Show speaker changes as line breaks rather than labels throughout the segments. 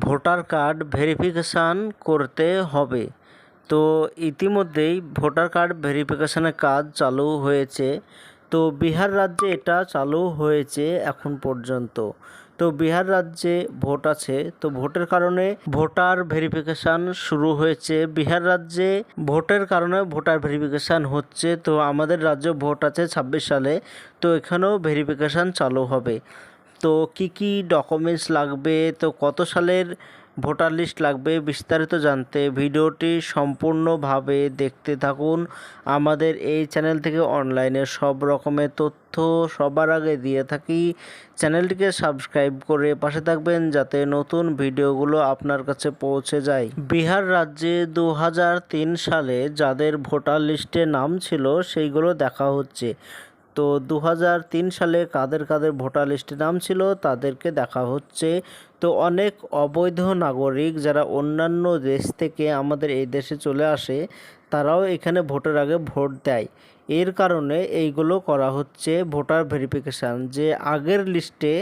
Voter card verification করতে হবে। তো ইতিমধ্যেই ভোটার কার্ড ভেরিফিকেশানের কাজ চালু হয়েছে। তো বিহার রাজ্যে এটা চালু হয়েছে এখন পর্যন্ত। তো বিহার রাজ্যে ভোট আছে। তো ভোটের কারণে ভোটার ভেরিফিকেশান শুরু হয়েছে। বিহার রাজ্যে ভোটের কারণে ভোটার ভেরিফিকেশান হচ্ছে। তো আমাদের রাজ্যে ভোট আছে ছাব্বিশ সালে। তো এখানেও ভেরিফিকেশান চালু হবে। তো কি কি ডকুমেন্টস লাগবে? তো কত সালের ভোটার লিস্ট লাগবে? বিস্তারিত জানতে ভিডিওটি সম্পূর্ণভাবে দেখতে থাকুন। আমাদের এই চ্যানেল থেকে অনলাইনে সব রকমের তথ্য সবার আগে দিয়ে থাকি। চ্যানেলটিকে সাবস্ক্রাইব করে পাশে থাকবেন যাতে নতুন ভিডিওগুলো আপনার কাছে পৌঁছে যায়। বিহার রাজ্যে দু হাজার তিন সালে যাদের ভোটার লিস্টে নাম ছিল, সেইগুলো দেখা হচ্ছে। তো দু হাজার তিন সালে কাদের কাদের ভোটার লিস্টে নাম ছিল তাদেরকে দেখা হচ্ছে। তো অনেক অবৈধ নাগরিক যারা অন্যান্য দেশ থেকে আমাদের এই দেশে চলে আসে, তারাও এখানে ভোটের আগে ভোট দেয়। এর কারণে এইগুলো করা হচ্ছে ভোটার ভেরিফিকেশান যে আগের লিস্টে,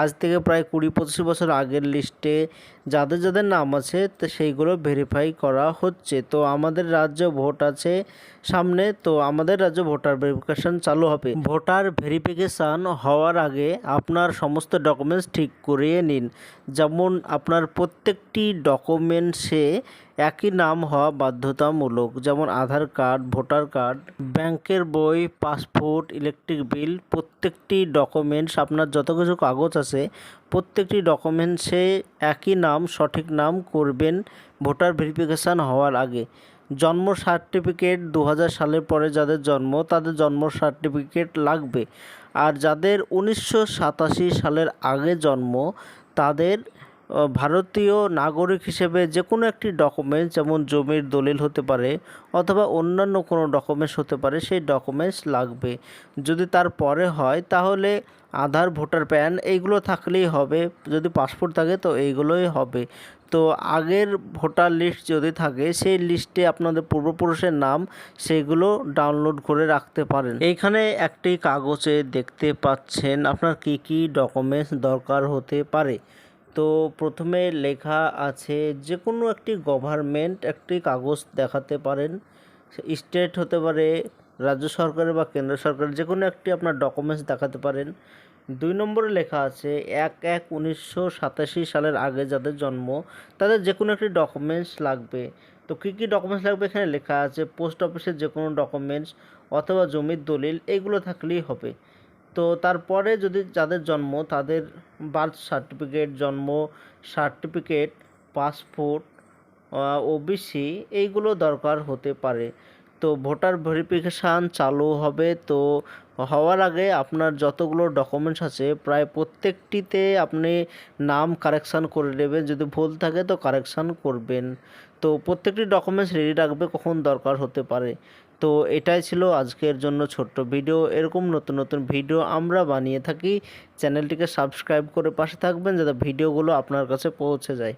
আজ থেকে প্রায় কুড়ি পঁচিশ বছর আগের লিস্টে যাদের যাদের নাম আছে, তো সেইগুলো ভেরিফাই করা হচ্ছে। তো আমাদের রাজ্যে ভোট আছে সামনে, তো আমাদের রাজ্যে ভোটার ভেরিফিকেশান চালু হবে। ভোটার ভেরিফিকেশান হওয়ার আগে আপনার সমস্ত ডকুমেন্টস ঠিক করিয়ে নিন। যেমন আপনার প্রত্যেকটি ডকুমেন্টসে একই নাম হওয়া বাধ্যতামূলক, যেমন আধার কার্ড, ভোটার কার্ড, ব্যাংকের বই, পাসপোর্ট, ইলেকট্রিক বিল, প্রত্যেকটি ডকুমেন্টস, আপনার যত কিছু কাগজ আছে, প্রত্যেকটি ডকুমেন্টসে একই নাম, সঠিক নাম করবেন ভোটার ভেরিফিকেশান হওয়ার আগে। জন্ম সার্টিফিকেট দু হাজার সালের পরে যাদের জন্ম, তাদের জন্ম সার্টিফিকেট লাগবে। আর যাদের উনিশশো সাতাশি সালের আগে জন্ম তাদের ভারতীয় নাগরিক হিসেবে যে কোনো একটি ডকুমেন্টস যেমন জমির দলিল হতে পারে অথবা অন্যান্য কোনো ডকুমেন্টস হতে পারে, সেই ডকুমেন্টস লাগবে। যদি তার পরে হয়, তাহলে আধার, ভোটার প্যান এইগুলো থাকলেই হবে। যদি পাসপোর্ট থাকে, তো এইগুলোই হবে। তো আগের ভোটার লিস্ট যদি থাকে, সেই লিস্টে আপনাদের পূর্বপুরুষের নাম, সেগুলো ডাউনলোড করে রাখতে পারেন। এইখানে একটি কাগজে দেখতে পাচ্ছেন আপনার কি কি ডকুমেন্টস দরকার হতে পারে। তো প্রথমে লেখা আছে যে কোনো একটি গভর্নমেন্ট একটি কাগজ দেখাতে পারেন। স্টেট হতে পারে রাজ্য সরকারের বা কেন্দ্র সরকারের যে কোনো একটি আপনার ডকুমেন্টস দেখাতে পারেন। দুই নম্বরে লেখা আছে, এক এক উনিশশো সাতাশি সালের আগে যাদের জন্ম, তাদের যে কোনো একটি ডকুমেন্টস লাগবে। তো কী কী ডকুমেন্টস লাগবে এখানে লেখা আছে পোস্ট অফিসের যে কোনো ডকুমেন্টস অথবা জমির দলিল এইগুলো থাকলেই হবে। তো তারপরে যদি যাদের জন্ম, তাদের বার্থ সার্টিফিকেট জন্ম সার্টিফিকেট পাসপোর্ট ওবিসি এইগুলো দরকার হতে পারে। তো ভোটার ভেরিফিকেশান চালু হবে। তো হওয়ার আগে আপনার যতগুলো ডকুমেন্টস আছে, প্রায় প্রত্যেকটিতে আপনি নাম কারেকশান করে নেবেন। যদি ভুল থাকে তো কারেকশান করবেন। তো প্রত্যেকটি ডকুমেন্টস রেডি রাখবে কখন দরকার হতে পারে। তো এটাই ছিল আজকের জন্য ছোট্ট ভিডিও। এরকম নতুন নতুন ভিডিও আমরা বানিয়ে থাকি। চ্যানেলটিকে সাবস্ক্রাইব করে পাশে থাকবেন যাতে ভিডিওগুলো আপনার কাছে পৌঁছে যায়।